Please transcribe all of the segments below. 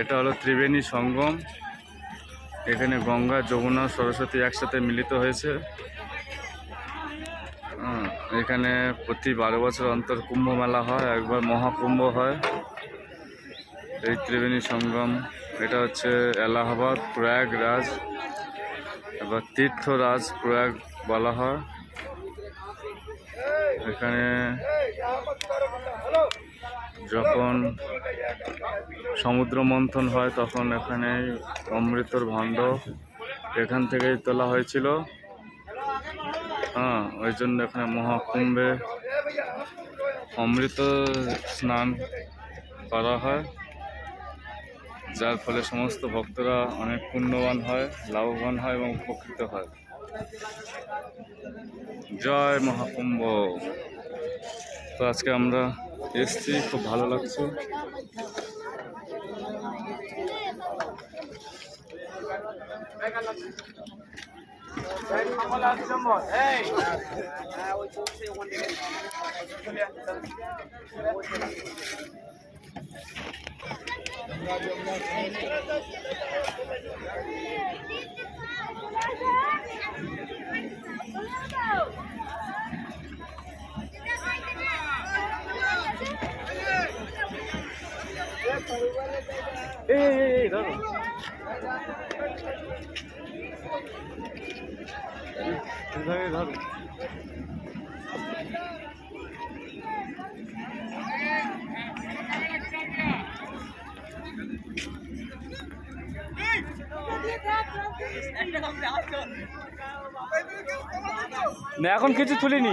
এটা হলো ত্রিবেণী সঙ্গম। এখানে গঙ্গা যমুনা সরস্বতী একসাথে মিলিত হয়েছে। হ্যাঁ, এখানে প্রতি বারো বছর অন্তর কুম্ভ মেলা হয় একবার মহাকুম্ভ হয়। এই ত্রিবেণী সঙ্গম এটা হচ্ছে এলাহাবাদ প্রয়াগরাজ এবার তীর্থরাজ প্রয়াগ বলা হয়। এখানে যখন সমুদ্র মন্থন হয়, তখন এখানে অমৃতর ভাণ্ড এখান থেকেই তোলা হয়েছিল। হ্যাঁ ওই জন্য এখানে মহাকুম্ভে অমৃত স্নান করা হয়, যার ফলে সমস্ত ভক্তরা অনেক পুণ্যবান হয়, লাভবান হয় এবং উপকৃত হয়। জয় মহাকুম্ভ। তো আজকে আমরা এসছি খুব ভালো লাগছে। না এখন কিছু তুলিনি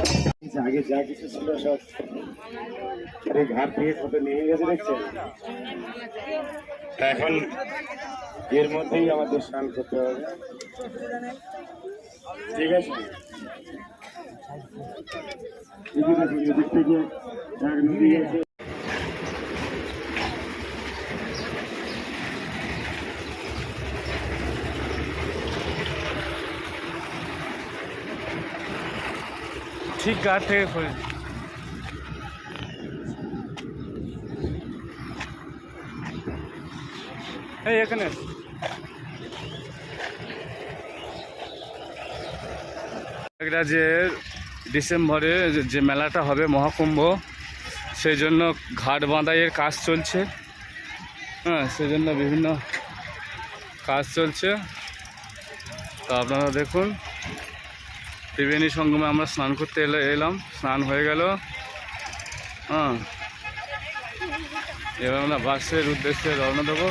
আগে যা কিছু ছিল সব এই ঘাট দিয়ে কত নেমে গেছে দেখছেন এখন এর মধ্যেই আমাদের স্নান করতে হবে ঠিক আছে এদিকে থেকে এক নদী আছে ঠিক ঘাট থেকে করে এই, এখানে যে ডিসেম্বরে যে মেলাটা হবে মহাকুম্ভ, সেই জন্য ঘাট বাঁধাইয়ের কাজ চলছে। হ্যাঁ সেই জন্য বিভিন্ন কাজ চলছে। তো আপনারা দেখুন ত্রিবেণী সঙ্গমে আমরা স্নান করতে এলে, এলাম, স্নান হয়ে গেল। হ্যাঁ। এবার আমরা বাসের উদ্দেশ্যে রওনা দেবো।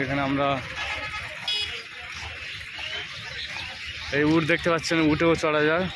এখানে আমরা এই উট দেখতে পাচ্ছেন উঠেও চড়া যায়।